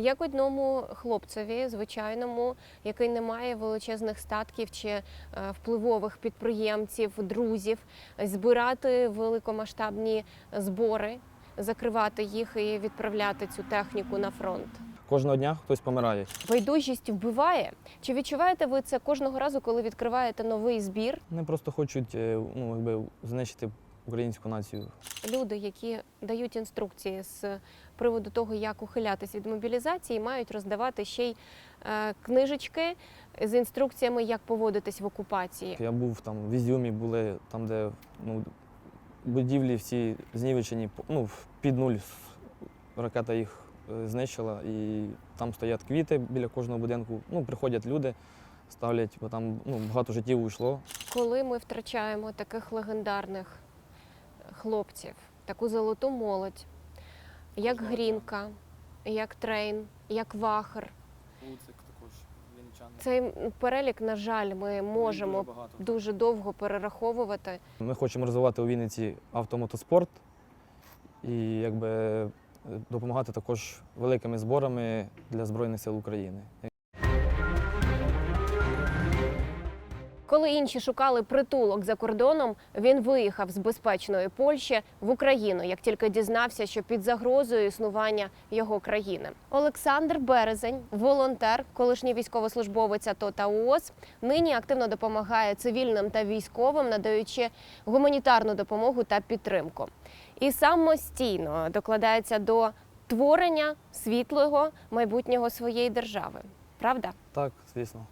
Як одному хлопцеві, звичайному, який не має величезних статків чи е, впливових підприємців, друзів, збирати великомасштабні збори, закривати їх і відправляти цю техніку на фронт. Кожного дня хтось помирає. Байдужість вбиває. Чи відчуваєте ви це кожного разу, коли відкриваєте новий збір? Вони просто хочуть е, ну, якби, знищити українську націю. Люди, які дають інструкції з приводу того, як ухилятись від мобілізації, мають роздавати ще й е, книжечки з інструкціями, як поводитись в окупації. Я був там в Ізюмі, були там, де ну, будівлі всі знівечені, ну, під нуль ракета їх е, знищила. І там стоять квіти біля кожного будинку. Ну, приходять люди, ставлять, бо там ну, багато життів уйшло. Коли ми втрачаємо таких легендарних хлопців, таку золоту молодь, як Грінка, як Трейн, як вахр. Луцик також, вінничани. цей перелік, на жаль, ми можемо дуже довго перераховувати. Ми хочемо розвивати у Вінниці автомотоспорт і якби допомагати також великими зборами для Збройних сил України. Коли інші шукали притулок за кордоном, він виїхав з безпечної Польщі в Україну, як тільки дізнався, що під загрозою існування його країни. Олександр Березень, волонтер, колишній військовослужбовець АТО та УОЗ, нині активно допомагає цивільним та військовим, надаючи гуманітарну допомогу та підтримку. І самостійно докладається до творення світлого майбутнього своєї держави. Правда? Так, звісно.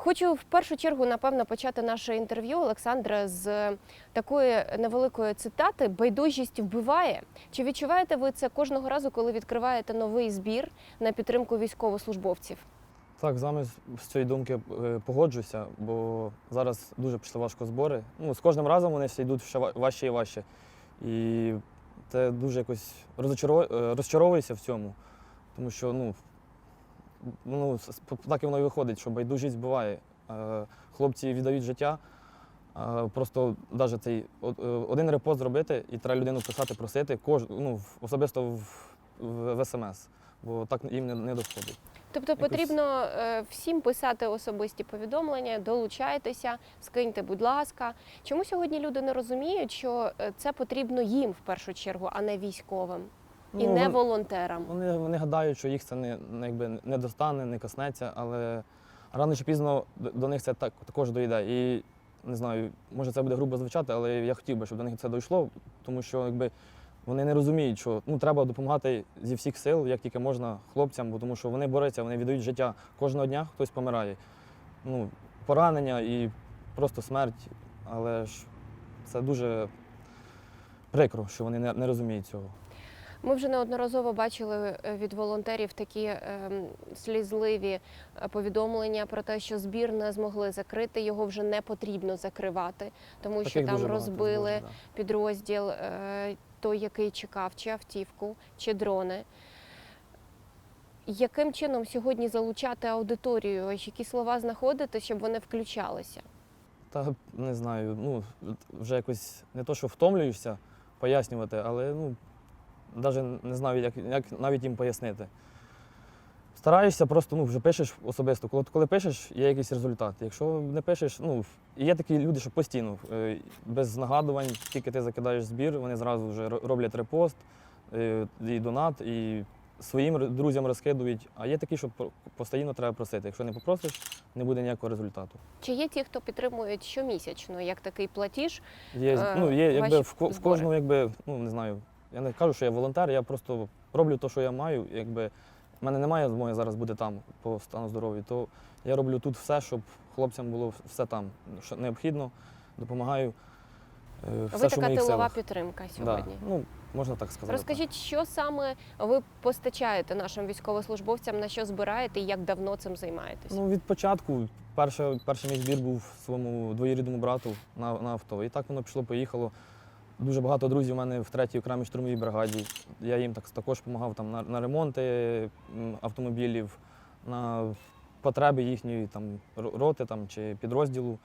Хочу в першу чергу, напевно, почати наше інтерв'ю Олександра з такої невеликої цитати Байдужість вбиває. Чи відчуваєте ви це кожного разу, коли відкриваєте новий збір на підтримку військовослужбовців? Так, з вами з- цієї думки е, погоджуся, бо зараз дуже пішли важко збори. Ну, з кожним разом вони всі йдуть ще важче і важче. І це дуже якось е, розчаровуюся в цьому, тому що ну, ну, так і воно і виходить, що байдужість буває. Е, Хлопці віддають життя. е, Просто навіть цей е, один репост зробити і треба людину писати, просити, кож, ну, особисто в, в, в СМС, бо так їм не, не доходить. Тобто Якось- потрібно всім писати особисті повідомлення, долучайтеся, скиньте, будь ласка. Чому сьогодні люди не розуміють, що це потрібно їм в першу чергу, а не військовим і Ну, не волонтерам? Вони, вони гадають, що їх це не, якби, не достане, не коснеться, але рано чи пізно до, до них це так, також дойде. І не знаю, може це буде грубо звучати, але я хотів би, щоб до них це дійшло, тому що якби, вони не розуміють, що ну, треба допомагати зі всіх сил, як тільки можна хлопцям, бо тому що вони борються, вони віддають життя. Кожного дня хтось помирає. Ну, поранення і просто смерть. Але ж це дуже прикро, що вони не, не розуміють цього. Ми вже неодноразово бачили е, від волонтерів такі ем, слізливі е, повідомлення про те, що збір не змогли закрити, його вже не потрібно закривати, тому що Таких там багато розбили да. підрозділ, е, той, який чекав, чи автівку, чи дрони. Яким чином сьогодні залучати аудиторію? Які слова знаходити, щоб вони включалися? Та не знаю, ну вже якось не то, що втомлюєшся пояснювати, але ну навіть не знаю, як, як навіть їм пояснити. Стараєшся просто ну, вже пишеш особисто. Коли, коли пишеш, є якийсь результат. Якщо не пишеш, ну є такі люди, що постійно, е, без нагадувань, тільки ти закидаєш збір, вони зразу вже роблять репост, е, і донат, і своїм друзям розкидують. А є такі, що постійно треба просити. Якщо не попросиш, не буде ніякого результату. Чи є ті, хто підтримують щомісячно, як такий платіж? Є, е, ну, є якби, в, в кожного, якби, ну не знаю. Я не кажу, що я волонтер, я просто роблю те, що я маю. Якби в мене немає змоги зараз бути там по стану здоров'я, то я роблю тут все, щоб хлопцям було все там, що необхідно, допомагаю. е, Все, ви що в така моїх тилова силах. підтримка Да. сьогодні. Ну, можна так сказати. Розкажіть, що саме ви постачаєте нашим військовослужбовцям, на що збираєте і як давно цим займаєтесь? Ну, від початку, перше, перший мій збір був своєму двоюрідному брату на, на авто. І так воно пішло, поїхало. Дуже багато друзів у мене в третій окремій штурмовій бригаді. Я їм так, також допомагав там, на, на ремонти автомобілів, на потреби їхньої там, роти там, чи підрозділу.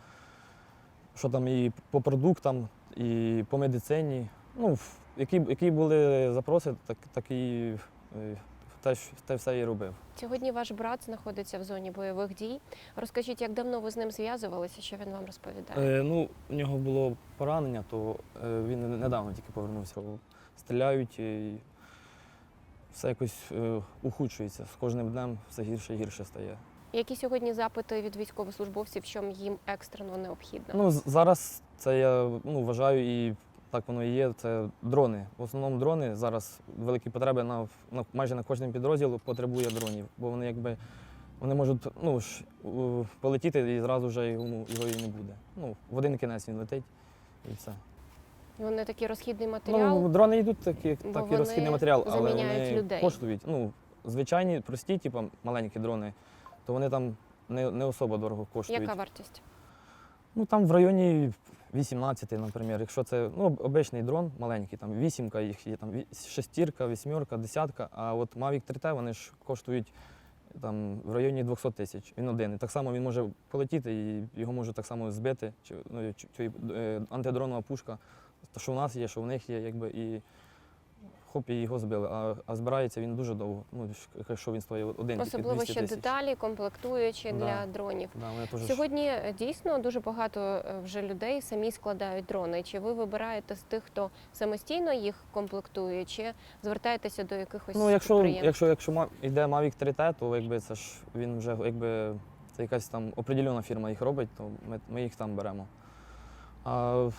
Що там і по продуктам, і по медицині. Ну, які, які були запроси, так, так і е, те, те все і робив. Сьогодні ваш брат знаходиться в зоні бойових дій. Розкажіть, як давно ви з ним зв'язувалися, що він вам розповідає? Е, ну, у нього було поранення, то е, він недавно тільки повернувся. Стріляють і все якось е, ухудшується. З кожним днем все гірше і гірше стає. Які сьогодні запити від військовослужбовців, що їм екстрено необхідно? Ну, зараз це я ну, вважаю і так воно і є. Це дрони. В основному дрони зараз великі потреби на, на майже на кожним підрозділу потребує дронів, бо вони якби вони можуть ну, ж, полетіти і зразу вже йому, його і не буде. Ну, в один кінець він летить і все. Вони такий розхідний матеріал. Ну, дрони йдуть такі, такий розхідний матеріал, але вони людей. коштують. Ну, звичайні, прості, типу, маленькі дрони, то вони там не, не особо дорого коштують. Яка вартість? Ну там в районі 18, наприклад. Якщо це ну, обичний дрон маленький, там вісімка їх є, там шестірка, вісьмерка, десятка. А от Mavic 3T вони ж коштують там в районі 200 тисяч. Він один. І так само він може полетіти і його може так само збити. Чи, ну, чи, чи, е, антидронова пушка, то що в нас є, що в них є, якби і. Хоп, і його збили. А, а збирається він дуже довго. Ну, якщо він стоїть один, Особливо 200 ще тисяч. деталі, комплектуючі Да. для дронів. Да, теж Сьогодні е, дійсно дуже багато е, вже людей самі складають дрони. Чи ви вибираєте з тих, хто самостійно їх комплектує, чи звертаєтеся до якихось Ну, якщо, якщо, якщо йде Mavic 3T, то якби це ж він вже якби це якась там определена фірма їх робить, то ми, ми їх там беремо. А в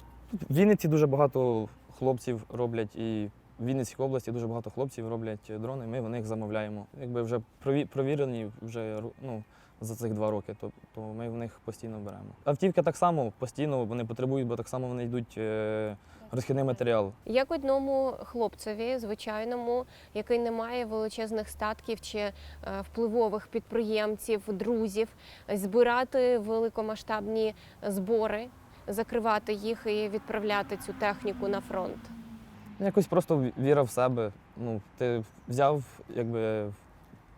Вінниці дуже багато хлопців роблять, і в Вінницькій області дуже багато хлопців роблять дрони, ми в них замовляємо. Якби вже прові- провірені вже ну, за цих два роки, то, то ми в них постійно беремо. Автівки так само постійно вони потребують, бо так само вони йдуть е, розхідний матеріал. Як одному хлопцеві, звичайному, який не має величезних статків чи е, впливових підприємців, друзів, збирати великомасштабні збори, закривати їх і відправляти цю техніку на фронт? Якось просто віра в себе. Ну, ти взяв якби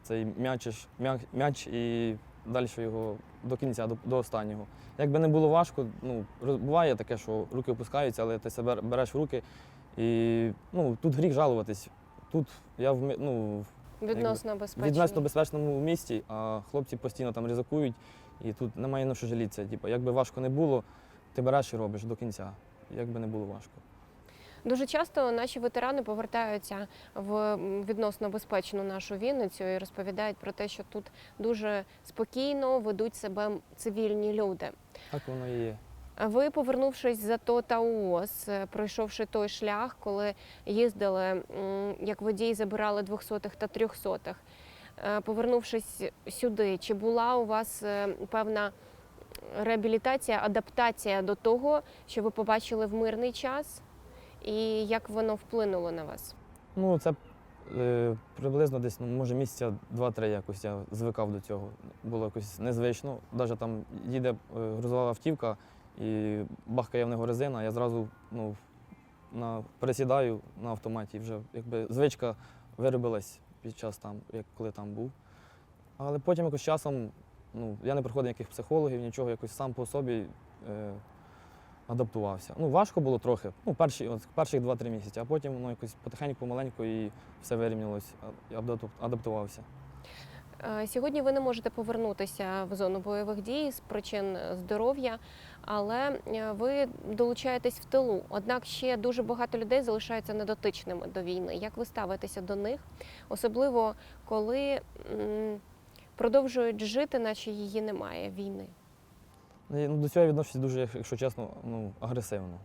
цей м'ячиш, м'я- м'яч і далі його до кінця, до, до останнього. Якби не було важко, ну, буває таке, що руки опускаються, але ти себе береш в руки. І ну, тут гріх жалуватись. Тут я в, ну, Відносно безпечно. відносно безпечному місці, а хлопці постійно там ризикують, і тут немає на що жалітися. Типу, якби важко не було, ти береш і робиш до кінця. Якби не було важко. Дуже часто наші ветерани повертаються в відносно безпечну нашу Вінницю і розповідають про те, що тут дуже спокійно ведуть себе цивільні люди. Так воно і є. А Ви, повернувшись за ТО та УОЗ, е, пройшовши той шлях, коли їздили як водій, забирали 200-х та 300-х, е, повернувшись сюди, чи була у вас е, певна реабілітація, адаптація до того, що ви побачили в мирний час, і як воно вплинуло на вас? Ну, це е, приблизно десь, ну, може, місяця два-три якось я звикав до цього. Було якось незвично. Навіть там їде е, грузова автівка і бахкає в нього резина, я зразу ну, на, пересідаю на автоматі. Вже якби звичка виробилась під час там, як коли там був. Але потім якось часом ну, я не приходив ніяких психологів, нічого, якось сам по собі. Е, адаптувався. Ну, важко було трохи. Ну, перші, от, перших 2-3 місяці, а потім воно якось потихеньку, помаленьку і все вирівнялось, адаптувався. Е, Сьогодні ви не можете повернутися в зону бойових дій з причин здоров'я, але е, ви долучаєтесь в тилу. Однак ще дуже багато людей залишаються недотичними до війни. Як ви ставитеся до них, особливо коли продовжують жити, наче її немає війни? Ну, Ну, до цього я відношусь дуже, якщо чесно, ну, агресивно.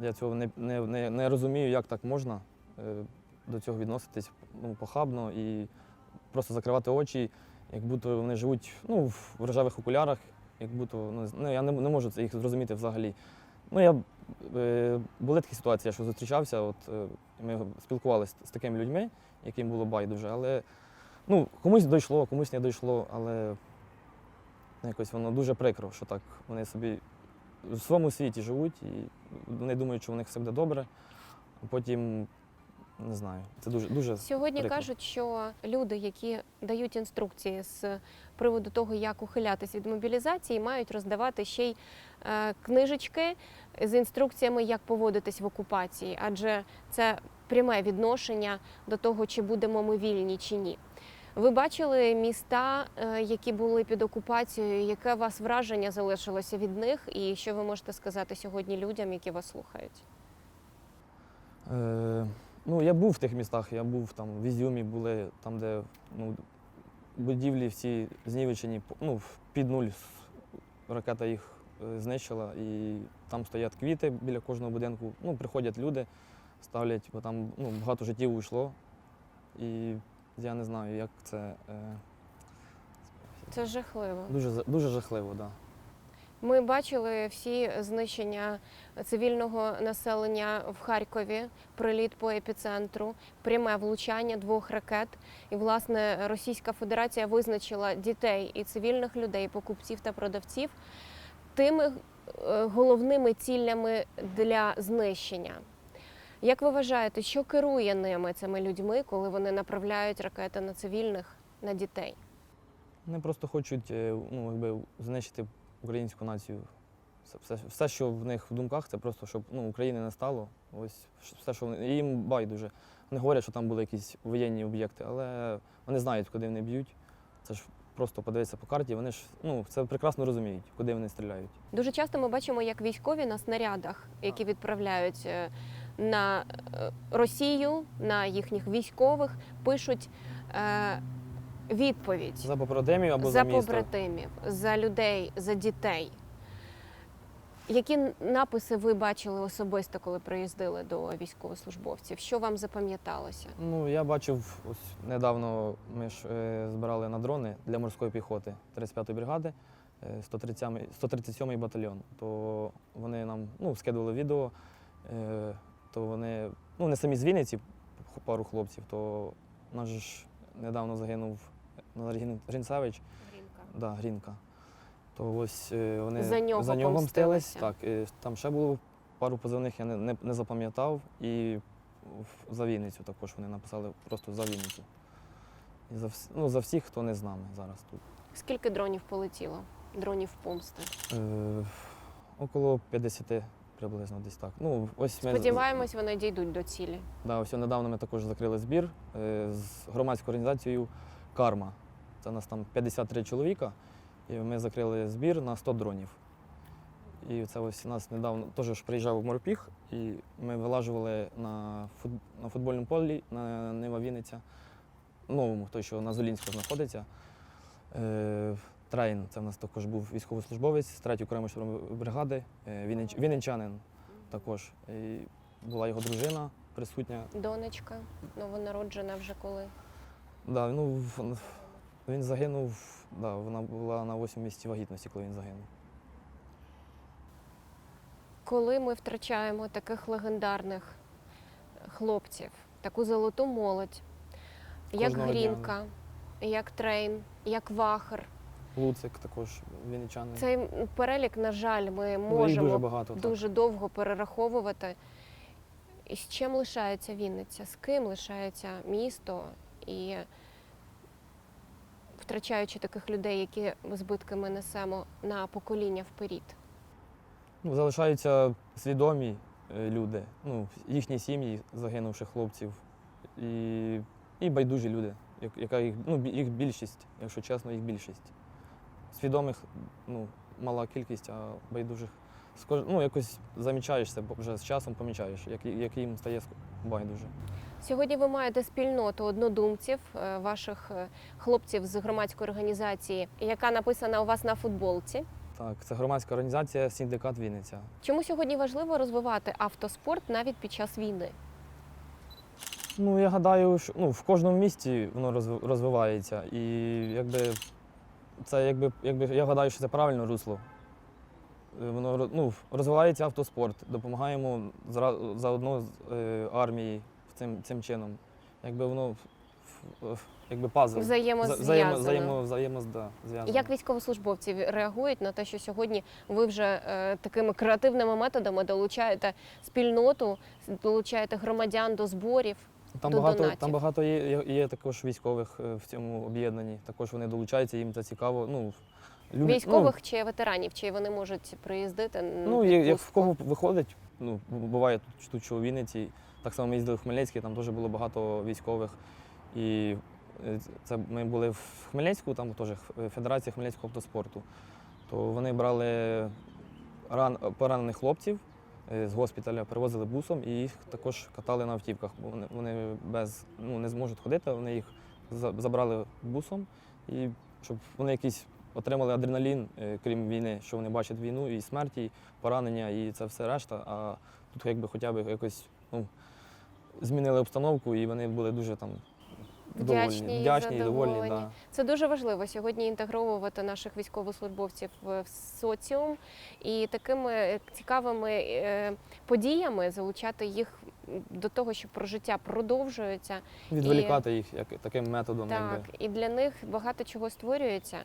Я цього не, не, не, не розумію, як так можна е, до цього відноситись ну, похабно і просто закривати очі, як будто вони живуть ну, в рожевих окулярах, як будто ну, ну, я не, не можу їх зрозуміти взагалі. Ну, я, е, були такі ситуації, що зустрічався, от, е, ми спілкувалися з такими людьми, яким було байдуже, але ну, комусь дійшло, комусь не дійшло, але якось воно дуже прикро, що так вони собі в своєму світі живуть і вони думають, що у них все буде добре, а потім не знаю. Це дуже дуже Сьогодні прикро. кажуть, що люди, які дають інструкції з приводу того, як ухилятись від мобілізації, мають роздавати ще й е, книжечки з інструкціями, як поводитись в окупації, адже це пряме відношення до того, чи будемо ми вільні чи ні. Ви бачили міста, е, які були під окупацією? Яке вас враження залишилося від них? І що ви можете сказати сьогодні людям, які вас слухають? Е, ну, я був в тих містах, я був там в Ізюмі, були там, де ну, будівлі всі знівечені, ну, під нуль ракета їх е, знищила. І там стоять квіти біля кожного будинку. Ну, приходять люди, ставлять, бо там ну, багато життів уйшло. І я не знаю, як це. Е, Це жахливо. дуже, за- дуже жахливо, так. Да. Ми бачили всі знищення цивільного населення в Харкові, приліт по епіцентру, пряме влучання двох ракет. І, власне, Російська Федерація визначила дітей і цивільних людей, покупців та продавців тими е, головними цілями для знищення. Як ви вважаєте, що керує ними цими людьми, коли вони направляють ракети на цивільних, на дітей? Вони просто хочуть е, ну, якби, знищити українську націю. Все, все, що в них в думках, це просто щоб ну, України не стало. Ось все, що вони. їм байдуже. Вони говорять, що там були якісь воєнні об'єкти, але вони знають, куди вони б'ють. Це ж просто подивитися по карті. Вони ж ну, це прекрасно розуміють, куди вони стріляють. Дуже часто ми бачимо, як військові на снарядах, які відправляють е, на е, Росію, на їхніх військових, пишуть е, відповідь За побратимів або за, за місто. побратимів, за людей, за дітей. Які написи ви бачили особисто, коли приїздили до військовослужбовців? Що вам запам'яталося? Ну, я бачив, ось недавно ми ж е, збирали на дрони для морської піхоти 35-ї бригади, е, 137-й 137-й батальйон. То вони нам ну, скидували відео, е, то вони, ну не самі з Вінниці, пару хлопців, то наш же ж недавно загинув Назар Грін- Грінцевич, да, Грінка. То ось е, вони За нього за нього помстилися. Так, е, там ще було пару позивних, я не, не, не запам'ятав. І за Вінницю також вони написали просто за Вінницю. І за, ну, за всіх, хто не з нами зараз тут. Скільки дронів полетіло? Дронів помсти? Е, около 50 приблизно десь так. Ну, ось ми, Сподіваємось, вони дійдуть до цілі. Да, ось недавно ми також закрили збір е, з громадською організацією Карма. Це у нас там 53 чоловіка, і ми закрили збір на 100 дронів. І це ось у нас недавно теж ж приїжджав морпіг, і ми вилажували на, фут, на футбольному полі на Нива Вінниця, новому, той, що на Золінську знаходиться. Трейн, це в нас також був військовослужбовець з 3-ї окремої штурмової бригади, е, віннич- вінничанин також. І була його дружина присутня. Донечка новонароджена вже коли. Да, ну, він загинув, да, вона була на 8 місяці вагітності, коли він загинув. Коли ми втрачаємо таких легендарних хлопців, таку золоту молодь, як Кожного дня, Грінка, як Трейн, як Вахар, Луцик також вінничанин. цей перелік, на жаль, ми можемо дуже багато. дуже довго перераховувати. І з чим лишається Вінниця? З ким лишається місто? І втрачаючи таких людей, які збитки ми несемо на покоління вперед. Ну, залишаються свідомі е, люди, ну, їхні сім'ї загинувших хлопців і, і байдужі люди, яка їх, ну, їх більшість, якщо чесно, їх більшість. Свідомих ну, мала кількість, а байдужих. Ну, якось замічаєш це, бо вже з часом помічаєш, як, як їм стає байдуже. Сьогодні ви маєте спільноту однодумців, е, ваших е, хлопців з громадської організації, яка написана у вас на футболці. Так, це громадська організація Синдикат Вінниця. Чому сьогодні важливо розвивати автоспорт навіть під час війни? Ну, я гадаю, що ну, в кожному місті воно розви- розвивається. І якби це якби, якби я гадаю, що це правильне русло. Е, Воно ну, розвивається автоспорт, допомагаємо заодно з е, армії цим, цим чином. Якби воно якби пазл. Вза- Взаємозв'язано. взаємо, взаємо, да. Як військовослужбовці реагують на те, що сьогодні ви вже е, такими креативними методами долучаєте спільноту, долучаєте громадян до зборів? Там до багато, донатів? там багато є, є, також військових е, в цьому об'єднанні. Також вони долучаються, їм це цікаво. Ну, люб- Військових чи ветеранів, чи вони можуть приїздити? Ну, ну як, як в кого виходить, ну, буває тут, тут що у Вінниці, Так само ми їздили в Хмельницький, там теж було багато військових. І е, це ми були в Хмельницьку, там теж Х- Федерація Хмельницького автоспорту. То вони брали ран, поранених хлопців е, з госпіталя, перевозили бусом і їх також катали на автівках. Вони, вони без, ну, не зможуть ходити, вони їх забрали бусом, і щоб вони якісь отримали адреналін, е, крім війни, що вони бачать війну і смерті, і поранення, і це все решта. А тут якби хоча б якось ну, змінили обстановку, і вони були дуже там Вдячні і вдячні і довольні. задоволені. Да. Це дуже важливо сьогодні інтегровувати наших військовослужбовців в соціум і такими е, цікавими е, подіями залучати їх до того, що про життя продовжується. Відволікати їх як, таким методом. Так, Якби. і для них багато чого створюється.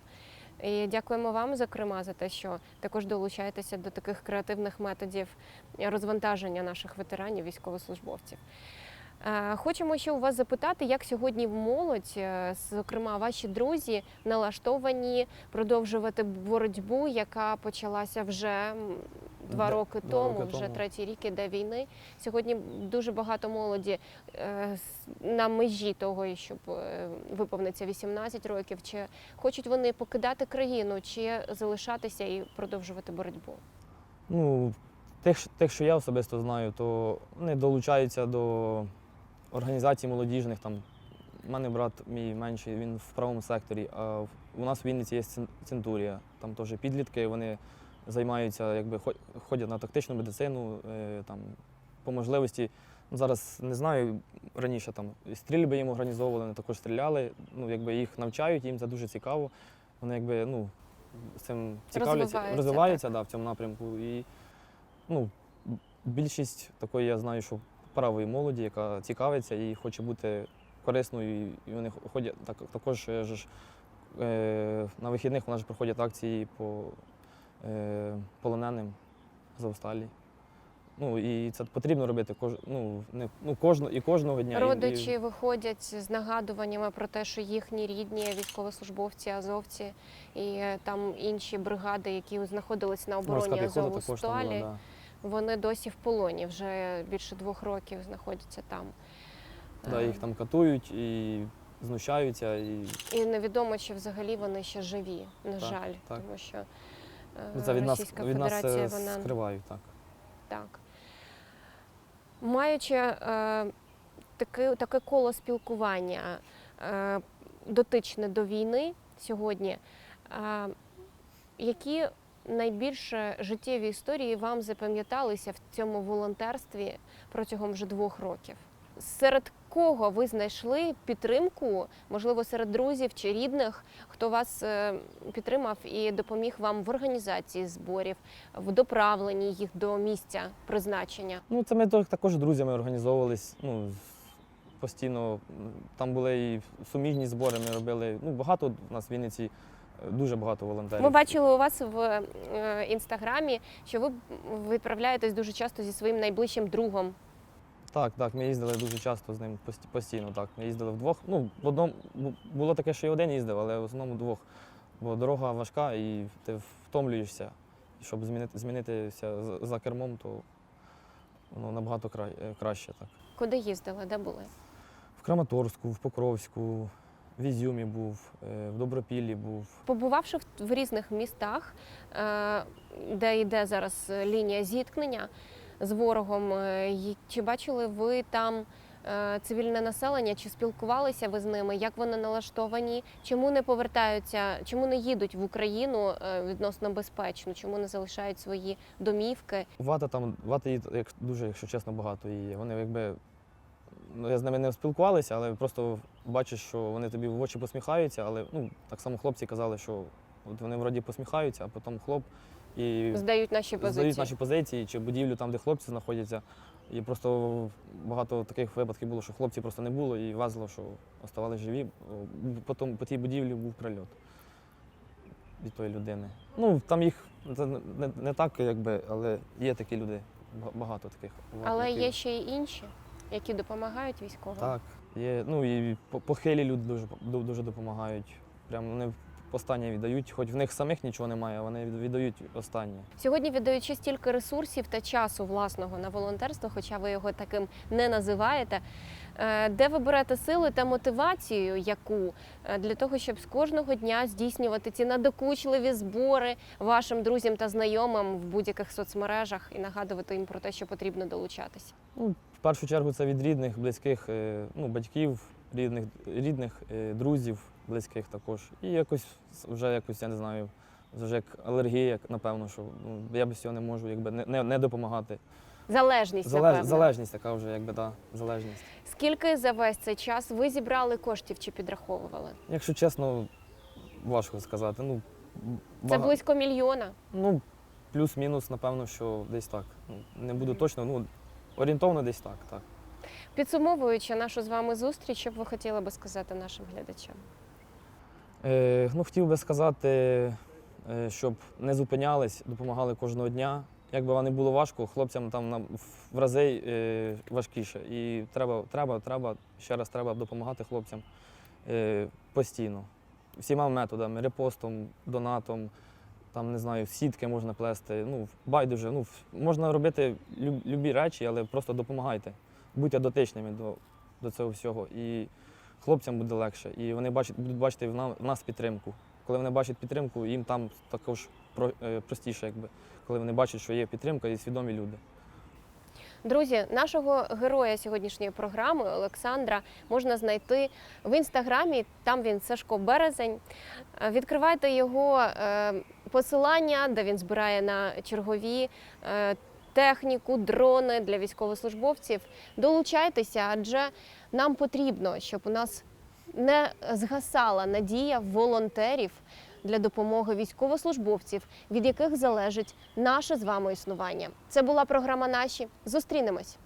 І дякуємо вам, зокрема, за те, що також долучаєтеся до таких креативних методів розвантаження наших ветеранів, військовослужбовців. Е, Хочемо ще у вас запитати, як сьогодні молодь, е, зокрема ваші друзі, налаштовані продовжувати боротьбу, яка почалася вже два роки два тому, роки вже тому. третій рік іде війни. Сьогодні дуже багато молоді е, на межі того, щоб виповниться 18 років. Чи хочуть вони покидати країну, чи залишатися і продовжувати боротьбу? Ну, тих, тих, що я особисто знаю, то вони долучаються до організацій молодіжних. Там, у мене брат мій менший, він в правому секторі, а у нас в Вінниці є центурія. Там теж підлітки, вони займаються, якби хо- ходять на тактичну медицину, е, там, по можливості. Ну, зараз не знаю, раніше там стрільби їм організовували, вони також стріляли. Ну, якби їх навчають, їм це дуже цікаво. Вони якби, ну, з цим цікавляться, Розвиваються, розвиваються да, в цьому напрямку. І ну, більшість такої я знаю, що правої молоді, яка цікавиться і хоче бути корисною. І вони ходять так, також е, ж, е, на вихідних у нас ж проходять акції по е, полоненим Завсталі. Ну і це потрібно робити кож, ну, не, ну, кожно, і кожного дня. Родичі і, виходять з нагадуваннями про те, що їхні рідні військовослужбовці, азовці і е, там інші бригади, які знаходились на обороні морська піхота Азову також там була, да. Вони досі в полоні, вже більше двох років знаходяться там. Да, Е, їх там катують і знущаються. І І невідомо, чи взагалі вони ще живі, на Так, жаль, так. тому що е, ну, це від нас, Російська від нас Федерація вона скривають. Так. Так. Маючи е, таке, таке коло спілкування е, дотичне до війни сьогодні, е, які найбільше життєві історії вам запам'яталися в цьому волонтерстві протягом вже двох років? Серед кого ви знайшли підтримку, можливо, серед друзів чи рідних, хто вас е, підтримав і допоміг вам в організації зборів, в доправленні їх до місця призначення? Ну, це ми також друзями організовувались. Ну, постійно там були і суміжні збори, ми робили. Ну, багато у нас в Вінниці, дуже багато волонтерів. Ми бачили у вас в е, інстаграмі, що ви відправляєтесь дуже часто зі своїм найближчим другом. Так, так, ми їздили дуже часто з ним пост- постійно. Так. Ми їздили вдвох. Ну, в одному було таке, що і один їздив, але в основному двох. Бо дорога важка і ти втомлюєшся. І Щоб змінити, змінитися за кермом, то воно набагато кра- е, краще. Так. Куди їздили? Де були? В Краматорську, в Покровську, в Ізюмі був, е, в Добропіллі був. Побувавши в, різних містах, е, де йде зараз лінія зіткнення з ворогом, е, чи бачили ви там цивільне населення, чи спілкувалися ви з ними, як вони налаштовані, чому не повертаються, чому не їдуть в Україну відносно безпечно, чому не залишають свої домівки? Вата там, вати її як, дуже, якщо чесно, багато її. Вони якби. Ну, я з ними не спілкувалися, але просто бачиш, що вони тобі в очі посміхаються, але ну, так само хлопці казали, що от вони вроді посміхаються, а потім хлоп і Здають наші позиції. здають наші позиції чи будівлю там, де хлопці знаходяться. І просто багато таких випадків було, що хлопців просто не було і везло, що оставались живі. Потім по тій будівлі був прильот від тої людини. Ну, там їх це не, не так, якби, але є такі люди. ба- Багато таких. Але є ще й інші, які допомагають військовим. Так, є. Ну і похилі люди дуже, дуже допомагають. Прям вони останнє віддають, хоч в них самих нічого немає, вони віддають останнє. Сьогодні віддаючи стільки ресурсів та часу власного на волонтерство, хоча ви його таким не називаєте. е, Де ви берете сили та мотивацію, яку е, для того, щоб з кожного дня здійснювати ці надокучливі збори вашим друзям та знайомим в будь-яких соцмережах і нагадувати їм про те, що потрібно долучатися? В першу чергу це від рідних, близьких, е, ну, батьків, рідних, рідних е, друзів, близьких також. І якось вже якось, я не знаю, вже як алергія, напевно, що ну, я без цього не можу якби, не, не, допомагати. Залежність Залеж, напевно. залежність така вже, якби, да, залежність. Скільки за весь цей час ви зібрали коштів чи підраховували? Якщо чесно, важко сказати. Ну, Це бага- близько мільйона. Ну, плюс-мінус, напевно, що десь так. Ну, не буду точно, ну, орієнтовно десь так, так. Підсумовуючи нашу з вами зустріч, що б ви хотіли би сказати нашим глядачам? Е, ну, хотів би сказати, е, щоб не зупинялись, допомагали кожного дня. Як би вам не було важко, хлопцям там на, в рази е, важкіше. І треба, треба, треба, ще раз треба допомагати хлопцям е, постійно. Всіма методами, репостом, донатом, там, не знаю, сітки можна плести. Ну, байдуже. Ну, можна робити любі речі, але просто допомагайте. Будьте дотичними до, до цього всього. І хлопцям буде легше. І вони бачать, будуть бачити в нас підтримку. Коли вони бачать підтримку, їм там також е, простіше, якби, коли вони бачать, що є підтримка і свідомі люди. Друзі, нашого героя сьогоднішньої програми Олександра можна знайти в інстаграмі. Там він Сашко Березень. Е, Відкривайте його е, посилання, де він збирає на чергові е, техніку, дрони для військовослужбовців. Долучайтеся, адже нам потрібно, щоб у нас не згасала надія волонтерів для допомоги військовослужбовців, від яких залежить наше з вами існування. Це була програма Наші. Зустрінемось.